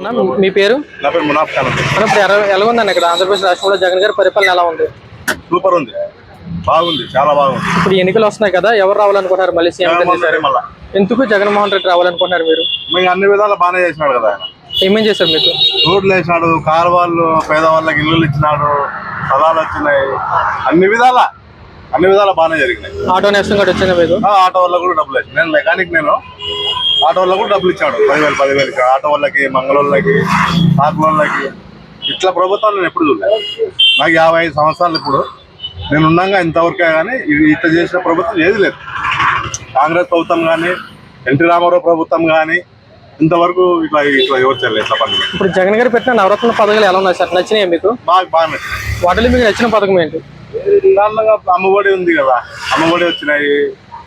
మీ పేరు? నా పేరు మునాఫ్ ఖాన్ ఇప్పుడు ఎలా- ఎలా ఉందండి ఇక్కడ? ఆంధ్రప్రదేశ్ రాష్ట్రంలో జగన్ గారి పరిపాలన ఎలా ఉంది? సూపర్ ఉంది. బాగుంది చాలా బాగుంది. ఇప్పుడు ఎన్నికలు వస్తున్నాయి కదా ఎవరు రావాలనుకుంటున్నారు? మళ్ళీ సీఎం మళ్ళా. ఎందుకు జగన్మోహన్ రెడ్డి రావాలనుకుంటున్నారు మీరు? మీకు అన్ని విధాలు బాగానే చేసినాడు కదా ఆయన. ఏమేం చేశారు మీకు? రోడ్లు వేసినాడు కాలువలు పేదవాళ్ళకి ఇల్లులు ఇచ్చినాడు పదాలు వచ్చినాయి. అన్ని విధాల అన్ని విధాల బాగానే జరిగినాయి. ఆటో నేస్తం కూడా వచ్చింది మీకు? ఆ, ఆటో వాళ్ళకి కూడా డబ్బులు వేసి నేను మెకానిక్ నేను. ఆటో వాళ్ళకి కూడా డబ్బులు ఇచ్చాడు. పదివేలు పదివేలకి. ఆటో వాళ్ళకి మంగళోళ్ళకి ఆకులోళ్ళకి ఇట్లా ప్రభుత్వం నేను ఎప్పుడు చూడలేదు నాకు యాభై ఐదు సంవత్సరాలు ఇప్పుడు. నేను ఉన్నాగా ఇంతవరకే కానీ ఇట్లా చేసిన ప్రభుత్వం ఏది లేదు. కాంగ్రెస్ ప్రభుత్వం కానీ ఎన్టీ రామారావు ప్రభుత్వం కానీ ఇంతవరకు ఇట్లా ఇట్లా ఎవరు చేయలేదు ఇట్లా పనులు. ఇప్పుడు జగన్ గారు పెట్టిన నవరత్న పథకాలు ఎలా ఉన్నాయి సార్? నచ్చినాయి మీకు? బాగా బాగా నచ్చింది వాటిలో మీకు నచ్చిన పథకం ఏంటి? దానిలో అమ్మఒడి ఉంది కదా. అమ్మఒడి వచ్చినాయి.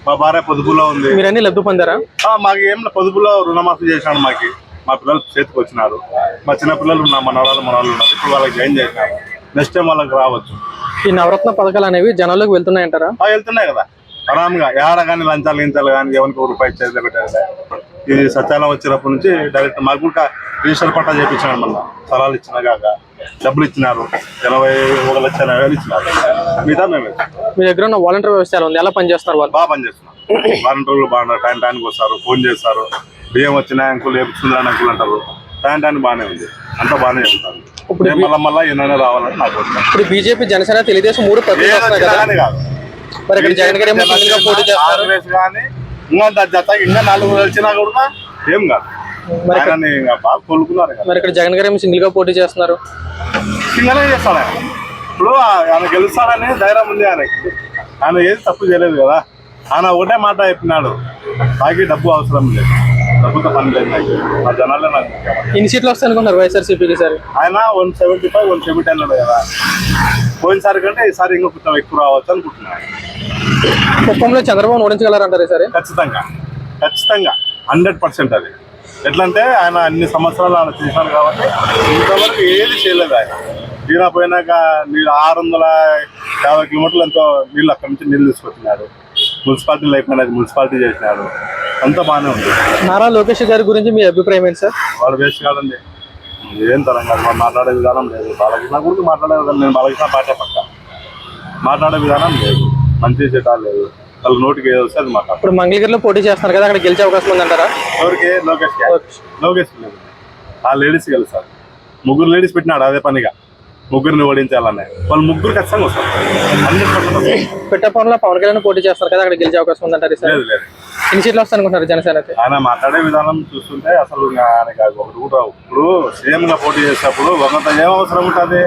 మా భార్య పొదుపులో ఉంది. మీరు అన్ని లబ్ధి పొందారా? మాకు ఏం పొదుపులో రుణమాఫీ చేశాడు మాకి. మా పిల్లలు చేతికి వచ్చినారు. మా చిన్న పిల్లలు ఉన్నారు మన వాళ్ళు మన వాళ్ళు ఉన్నారు. ఇప్పుడు వాళ్ళకి జాయిన్ చేసినారు. నెక్స్ట్ టైం వాళ్ళకి రావచ్చు. ఈ నవరత్న పథకాలు అనేవి జనాల్లోకి వెళ్తున్నాయంటారా వెళ్తున్నాయి కదా. ఆరామ్గా ఏడ కానీ లంచాలు గించాలు కానీ ఎవరికి ఒక రూపాయి చేతిలో పెట్టారు ఇది సత్యాలం వచ్చినప్పటి నుంచి డైరెక్ట్ మాకు కూడా రిజిస్టర్ పట్టా చేయించినాడు మళ్ళీ స్థలాలు ఇచ్చిన కాక. డబ్బులు ఇచ్చినారు. ఎనభై ఒక లక్ష ఎనభై వేలు ఇచ్చినారు. మిగతా మేము. మీ దగ్గర ఉన్న వాలంటీర్ వ్యవస్థ ఎలా ఉంది? ఎలా పనిచేస్తున్నారు వాళ్ళు? బాగా పనిచేస్తున్నాం వారంటీలు బాగున్నారు టైం టైంకి వస్తారు ఫోన్ చేస్తారు. బియ్యం వచ్చిన అంకులు ఏపుతుందని అంకులు అంటారు. టైం టైం బాగానే ఉంది. అంతా బాగానే చేస్తారు ఇప్పుడు మళ్ళా మళ్ళా ఎన్నైనా రావాలని నాకు ఇప్పుడు బీజేపీ జనసేన తెలుగుదేశం మూడు కదా. మరి ఇక్కడ జగన్ గారు ఏమో పోటీ చేస్తారు. ఇంకా ఇంకా నాలుగు వచ్చినా కూడా ఏం కాదు. మరి ఇక్కడ జగన్ గారు ఏమో సింగిల్గా పోటీ చేస్తున్నారు. సింగలే చేస్తాడు? ఆయన ఇప్పుడు ఆయన గెలుస్తాడని ధైర్యం ఉంది ఆయనకి. ఆయన ఏది తప్పు చేయలేదు కదా. ఆయన ఒకటే మాట చెప్పినాడు. నాకు డబ్బు అవసరం లేదు. డబ్బుతో పని లేదు నాకు. మా జనాలే నాకు. ఎన్ని సీట్లు వస్తాయి అనుకున్నారు వైఎస్ఆర్సీపీకి సార్ ఆయన one seventy five one seventy అన్నాడు కదా. పోయినసారి కంటే ఈసారి ఇంకా కొంచెం ఎక్కువ రావచ్చు అనుకుంటున్నాను. కుప్పంలో చంద్రబాబు ఓడించగలరంటారు ఈసారి? ఖచ్చితంగా. ఖచ్చితంగా. హండ్రెడ్ పర్సెంట్ అది. ఎట్లంటే ఆయన అన్ని సంవత్సరాలు ఆయన చేశారు కాబట్టి ఇంతవరకు ఏది చేయలేదు ఆయన. ఈయన పోయినాక నీళ్ళు ఆరు వందల యాభై కిలోమీటర్లు ఎంతో నీళ్ళు అక్కడి నుంచి నీళ్ళు తీసుకొచ్చినాడు. మున్సిపాలిటీలు అయిపోయినది మున్సిపాలిటీ చేసినాడు. అంతా బాగానే ఉంది. నారా లోకేష్ గారి గురించి మీ అభిప్రాయం ఏంటి సార్? వాడు వేస్ట్ కాదండి. ఏం తరం కాదు వాడు మాట్లాడే విధానం లేదు. బాలకృష్ణ గురించి మాట్లాడే విధానం నేను బాలకృష్ణ పాటే పక్క. మాట్లాడే విధానం లేదు. మంచి చెడ్డ లేదు. వాళ్ళ నోటికి ఏదో వస్తే అది మాట్లాడతారు ఇప్పుడు మంగళగిరిలో పోటీ చేస్తున్నారు కదా అక్కడ గెలిచే అవకాశం ఉందంటారా? ఎవరికి? లోకేష్ లోకేష్ లేదు. ఆ లేడీస్ గెలుస్తారు ముగ్గురు లేడీస్ పెట్టినాడు అదే పనిగా. ముగ్గురిని ఓడించాలనే. వాళ్ళు ముగ్గురు ఖచ్చితంగా వస్తారు. హండ్రెడ్ పర్సెంట్ పిట్టపవన్లో పవన్ కళ్యాణ్ పోటీ చేస్తారు కదా అక్కడ గెలిచే అవకాశం ఉందంటారు ఈసారి లేదు లేదు. ఎన్ని సీట్లు వస్తాయి అనుకుంటున్నారు జనసేనకి ఆయన మాట్లాడే విధానం చూస్తుంటే అసలు ఇంకా ఆయనకి అది ఒకటి కూడా రావు. ఇప్పుడు సీఎం గా పోటీ చేసేటప్పుడు ఒకరితో ఏం అవసరం ఉంటుంది?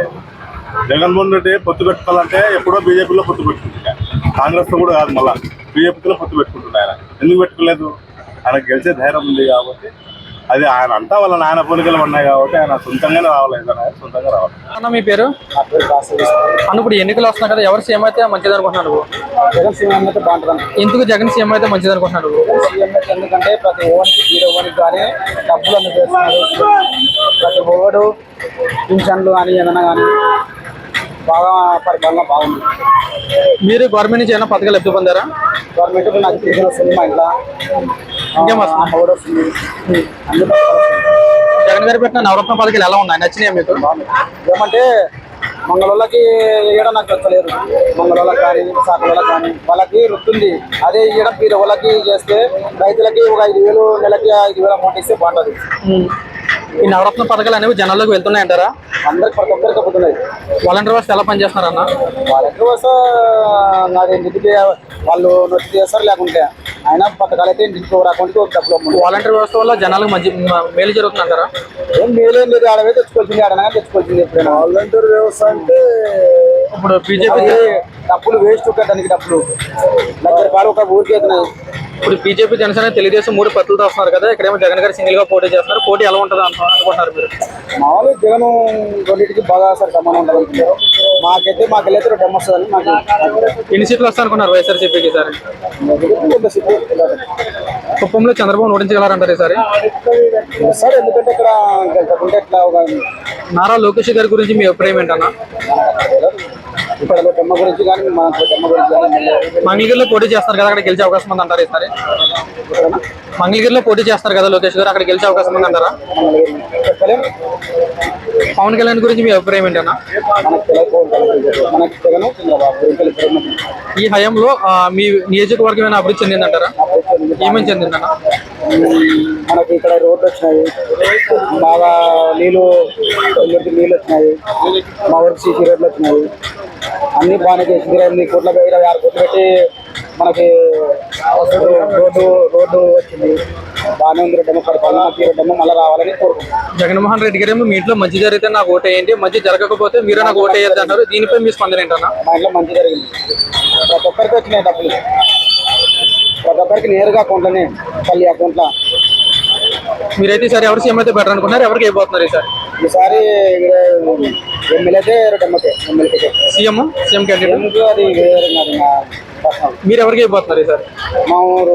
జగన్మోహన్ రెడ్డి పొత్తు పెట్టుకోవాలంటే ఎప్పుడో బీజేపీలో పొత్తు పెట్టుకుంటుండే. కాంగ్రెస్లో కూడా కాదు మళ్ళా బీజేపీలో పొత్తు పెట్టుకుంటుండే ఆయన. ఎందుకు పెట్టుకోలేదు? ఆయనకు గెలిచే ధైర్యం ఉంది కాబట్టి. అది ఆయన అంతా వాళ్ళ నాయన పోలికలు ఉన్నాయి కాబట్టి ఆయన సొంతంగానే రావాలి ఏదైనా సొంతంగా రావాలి. అన్న మీ పేరు? అన్న ఇప్పుడు ఎన్నికలు వస్తున్నాయి కదా ఎవరు సీఎం అయితే మంచిది అనుకుంటున్నాను నువ్వు? జగన్ సీఎం అయితే బాగుంటుంది ఎందుకు జగన్ సీఎం అయితే మంచిది అనుకుంటున్నాను నువ్వు? సీఎం అయితే ఎందుకంటే ప్రతి ఓవరికి జీరో ఓవరికి కానీ డబ్బులు అందజేస్తున్నారు. ప్రతి ఓవడు పింఛన్లు కానీ ఏదైనా కానీ బాగా పరిపాలన బాగుంది. మీరు గవర్నమెంట్ నుంచి ఏమైనా పథకాలు లబ్ధి పొందారా? గవర్నమెంట్ నాకు పింఛన్ వస్తుంది? మా ఇంట్లో ఇంకేం వస్తుంది? జగన్ గారు పెట్టిన నవరత్న పథకాలు ఎలా ఉన్నాయి? నచ్చినాయి మీకు? ఏమంటే మంగళోళ్ళకి ఇవ్వడం నాకు నచ్చలేదు. మంగళోళ్ళకి కానీ సాకులకి కానీ వాళ్ళకి వృత్తుంది అదే ఇవ్వడం పీర వాళ్ళకి చేస్తే రైతులకి ఒక ఐదు వేలు నెలకి ఐదు వేలు అమౌంట్ ఇస్తే బాగుంటుంది. ఈ నవరత్న పథకాలు అనేవి జనాల్లోకి వెళ్తున్నాయంటారా? అందరికి ప్రతి ఒక్కరికి పోతున్నాయి వాలంటీర్ వ్యవస్థ ఎలా పనిచేస్తున్నారు అన్న? వాళ్ళకి వస్తే నాది ఇంటికి వాళ్ళు నొచ్చి చేస్తారు లేకుంటే. అయినా పథకాలు అయితే ఇంటికి ఒక డబ్బులు వాలంటీర్ వ్యవస్థ వల్ల జనాలకు మంచి మేలు జరుగుతుందంటారా? ఏం మేలేం లేదు ఆడవే తెచ్చుకోవాల్సింది ఆడనగా తెచ్చుకోవాల్సింది ఎప్పుడైనా. వాలంటీర్ వ్యవస్థ అంటే ఇప్పుడు బీజేపీ డబ్బులు వేస్ట్ దానికి డబ్బులు. లక్ష రూపాయలు ఒక ఊరికి అవుతున్నాయి ఇప్పుడు బీజేపీ జనసేన తెలుగుదేశం మూడు పత్రులతో వస్తున్నారు కదా ఇక్కడేమో జగన్ గారు సింగిల్గా పోటీ చేస్తున్నారు. పోటీ ఎలా ఉంటుంది అనుకో- అనుకుంటున్నారు మీరు? మామూలు జగన్ రెండింటికి బాగా సార్ సమానం ఉంటుంది మాకైతే మాకు వెళ్ళైతే రెండు వస్తుందని మాకు. ఎన్ని సీట్లు వస్తాయి అనుకున్నారు వైఎస్ఆర్సీపీకి సిటీ కుప్పంలో చంద్రబాబు ఓడించగలరంటారు ఈసారి? సార్ ఎందుకంటే ఇక్కడ ఇంతకుంటే ఇట్లా ఒక నారా లోకేష్ గారి గురించి మీ అభిప్రాయం ఏంటన్నా? మంగళగిరిలో పోటీ చేస్తారు కదా అక్కడ గెలిచే అవకాశం ఉంది అంటారు ఈసారి మంగళగిరిలో పోటీ చేస్తారు కదా లోకేష్ గారు అక్కడ గెలిచే అవకాశం ఉంది అంటారా పవన్ కళ్యాణ్ గురించి మీ అభిప్రాయం ఏంటన్నా? ఈ హయాంలో మీ నియోజకవర్గం ఏమైనా అభివృద్ధి చెందిందంటారా? ఏమేమి చెందిందన్నా? మనకి ఇక్కడ రోడ్లు వచ్చినాయి. బాగా నీళ్ళు నీళ్ళు వచ్చినాయి. మా ఊరికి సీసీ రోడ్లు వచ్చినాయి. అన్ని బాగానే చేసి ఇరవై ఎనిమిది కోట్ల ఇరవై ఆరు కోట్లు పెట్టి మనకి రోడ్డు రోడ్డు వచ్చింది. బాగానే ఉంది రెడ్డమ్మ పరిపాలన రెడ్డమ్మ మళ్ళీ రావాలని కోరుకుంటున్నాం. జగన్మోహన్ రెడ్డి గారేమో మీ ఇంట్లో మంచి జరిగితే నాకు ఓటు వేయండి మంచి జరగకపోతే మీరు నాకు ఓటు వేయద్దు అంటారు దీనిపై మీ స్పందన ఏంటన్నా? మా ఇంట్లో మంచి జరిగింది. ప్రతి ఒక్కరికి వచ్చినాయి డబ్బులు. ప్రతి ఒక్కరికి నేరుగా అకౌంట్లోనే పల్లి అకౌంట్లో. మీరైతే ఈసారి ఎవరు సీఎం అయితే బెటర్ అనుకున్నారు ఎవరికి అయిపోతున్నారు ఈసారి? ఈసారి ఎమ్మెల్యేతే రెడ్డమ్మకే ఎమ్మెల్యేకే సీఎం సీఎం క్యాండిడేట్ అది వేరే మీరు ఎవరికి అయిపోతున్నారు ఈసారి? మా ఊరు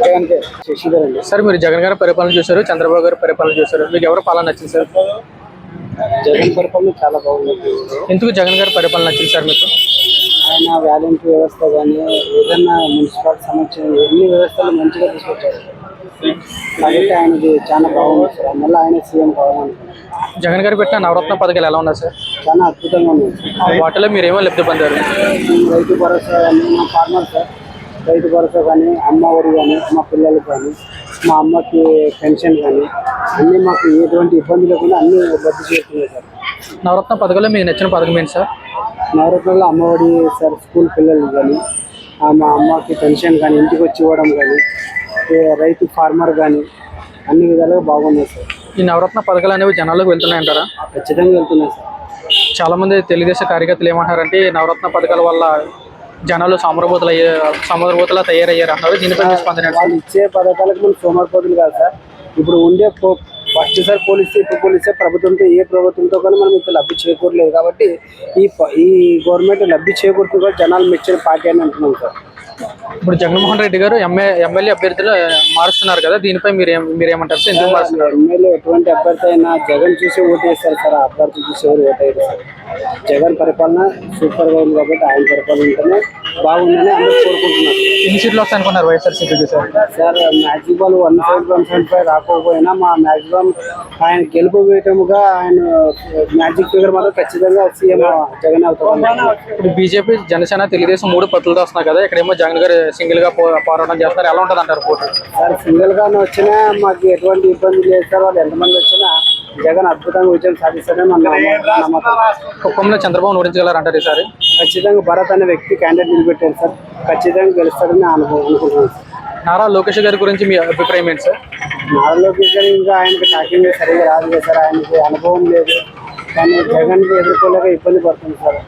జగన్కే శశిధర్ అండి. సార్ మీరు జగన్ గారి పరిపాలన చూశారు చంద్రబాబు గారి పరిపాలన చూశారు. మీకు ఎవరు పాలన నచ్చింది సార్? జగన్ పరిపాలన చాలా బాగుంది. ఎందుకు జగన్ గారి పరిపాలన నచ్చింది సార్ మీకు? ఆయన వాలంటీర్ వ్యవస్థ కానీ ఏదన్నా మున్సిపాలిటీ సంబంధించిన ఎన్ని వ్యవస్థలు మంచిగా తీసుకొచ్చారు. కాబట్టి ఆయనది చాలా బాగుంది సార్. మళ్ళీ ఆయన సీఎం కావాలనుకుంటున్నాను జగన్ గారు పెట్టిన నవరత్న పథకాలు ఎలా ఉన్నాయి సార్? చాలా అద్భుతంగా సార్ వాటిలో మీరు ఏమో లబ్ధి పొందారు? రైతు భరోసా కానీ మా ఫార్మర్ సార్. రైతు భరోసా కానీ అమ్మ ఒడి కానీ మా పిల్లలకు కానీ మా అమ్మకి పెన్షన్ కానీ అన్నీ మాకు ఎటువంటి ఇబ్బంది లేకుండా అన్నీ రద్దు చేస్తున్నాయి సార్. నవరత్న పథకాల్లో మీకు నచ్చిన పథకం ఏంటి సార్? నవరత్నాల్లో అమ్మఒడి సార్ స్కూల్ పిల్లలు కానీ మా అమ్మకి పెన్షన్ కానీ ఇంటికి వచ్చి ఇవ్వడం కానీ రైతు ఫార్మర్ కానీ అన్ని విధాలుగా బాగున్నాయి సార్. ఈ నవరత్న పథకాలు అనేవి జనాలకు వెళ్తున్నాయంటారా? ఖచ్చితంగా వెళ్తున్నాయి సార్. చాలా మంది తెలుగుదేశం కార్యకర్తలు ఏమంటారంటే ఈ నవరత్న పథకాల వల్ల జనాలు సముద్రభూతులు అయ్యే సముద్రభూతులా తయారయ్యారు అంటారు దీనిపై స్పందన? వాళ్ళు ఇచ్చే పథకాలకు మనం సోమరిపోతులు కాదు సార్. ఇప్పుడు ఉండే పో- ఫస్ట్ సార్ పోలిస్తే ఇప్పుడు పోలిస్తే ప్రభుత్వంతో ఏ ప్రభుత్వంతో కానీ మనం ఇంకా లబ్ధి చేకూరలేదు కాబట్టి ఈ ఈ గవర్నమెంట్ లబ్ధి చేకూరుతుంది కూడా జనాలు మెచ్చిన పార్టీ అని అంటున్నాం సార్. ఇప్పుడు జగన్మోహన్ రెడ్డి గారు ఎంఏ ఎమ్మెల్యే అభ్యర్థులు మారుస్తున్నారు కదా దీనిపై మీరు మీరు ఏమంటారు సార్? ఎందుకు మారుస్తున్నారు? ఎమ్మెల్యే ఎటువంటి అభ్యర్థి అయినా జగన్ చూసి ఓటు వేస్తారు సార్ అభ్యర్థి చూసి ఎవరు ఓటు సార్. జగన్ పరిపాలన సూపర్గా ఉంది కాబట్టి ఆయన పరిపాలన ఉంటేనే బాగుందని అందరూ కోరుకుంటున్నారు. ఎన్ని సీట్లు వస్తాయి అనుకున్నారు వైఎస్ఆర్సీపీకి sir sir maximum one seventy one seventy five రాకపోయినా మా మ్యాక్సిమం ఆయన గెలుపు వేయటముగా ఆయన మ్యాజిక్ ఫిగర్ మాత్రం ఖచ్చితంగా సీఎం జగన్ అవుతారు ఇప్పుడు బీజేపీ జనసేన తెలుగుదేశం మూడు పత్రులతో వస్తున్నాయి కదా ఇక్కడేమో జగన్ గారు సింగిల్గా పోరాటం చేస్తారు ఎలా ఉంటుంది అంటారు సార్ సింగిల్ గానే వచ్చినా మాకు ఎటువంటి ఇబ్బంది లేదు సార్. వాళ్ళు ఎంతమంది వచ్చినా జగన్ అద్భుతంగా విజయం సాధిస్తారని నమ్మకం. కుప్పంలో చంద్రబాబు ఓడించగలరు అంటారు ఈసారి? ఖచ్చితంగా భరత్ అనే వ్యక్తి క్యాండిడేట్ నిలబెట్టారు సార్. ఖచ్చితంగా గెలుస్తారని అనుకో అనుకుంటున్నాను సార్. నారా లోకేష్ గారి గురించి మీ అభిప్రాయం ఏంటి సార్? నారా లోకేష్ గారు ఇంకా ఆయనకి టాకింగ్ సరిగా రాదు కదా సార్. ఆయనకి అనుభవం లేదు. కానీ జగన్ ఎదుర్కోలేక ఇబ్బంది పడుతుంది సార్.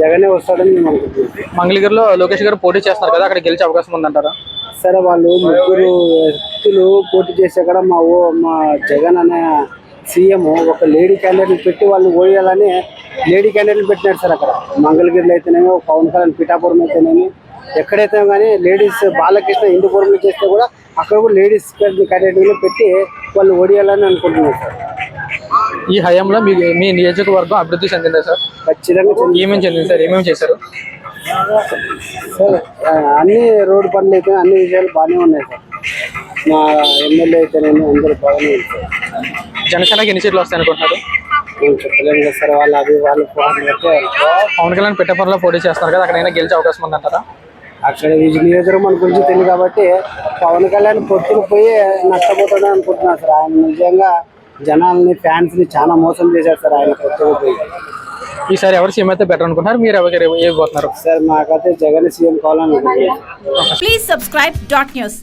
జగనే వస్తాడని మేము అనుకుంటున్నాం మంగళగిరిలో లోకేష్ గారు పోటీ చేస్తున్నారు కదా అక్కడ గెలిచే అవకాశం ఉందంటారా? సరే వాళ్ళు ముగ్గురు వ్యక్తులు పోటీ చేసే కూడా మా ఓ మా జగన్ అనే సీఎం ఒక లేడీ క్యాండిడేట్ పెట్టి వాళ్ళని ఓడియాలని లేడీ క్యాండిడేట్ పెట్టినారు సార్ అక్కడ. మంగళగిరిలో అయితేనేమో పవన్ కళ్యాణ్ పిఠాపురం అయితేనేమి ఎక్కడైతే కానీ లేడీస్ బాలకృష్ణ హిందూపురంలో చేస్తే కూడా అక్కడ కూడా లేడీస్ క్యాండిడేట్ పెట్టి వాళ్ళు ఓడియాలని అనుకుంటున్నారు సార్. ఈ హయాంలో మీ మీ నియోజకవర్గం అభివృద్ధి చెందిందా సార్? ఖచ్చితంగా ఏమేమి చెందింది సార్? ఏమేమి చేశారు? సార్ అన్ని రోడ్డు పనులు అయితే అన్ని విషయాలు బాగానే ఉన్నాయి సార్. మా ఎమ్మెల్యే అయితేనేమి అందరూ బాగానే ఉంది సార్. జనసేనకి ఎన్ని సీట్లు వస్తాయి అనుకుంటున్నారు? పవన్ కళ్యాణ్ పిట్టపర్లో పోటీ చేస్తున్నారు కదా అక్కడైనా గెలిచే అవకాశం ఉందంటారా? అక్కడ ఈ నియోజకవర్గం మన గురించి తెలియదు కాబట్టి పవన్ కళ్యాణ్ పొత్తులు పోయి నష్టపోతాడని అనుకుంటున్నాను సార్. ఆయన నిజంగా జనాల్ని ఫ్యాన్స్ని చాలా మోసం చేశారు సార్ ఆయన పొత్తులు పోయి. ఈసారి ఎవరు సీఎం అయితే బెటర్ అనుకుంటున్నారు? మీరు ఎవరికి ఏమైపోతున్నారు సార్ మాకైతే జగన్ సీఎం కావాలని అనుకుంటున్నాను. Please subscribe dot news.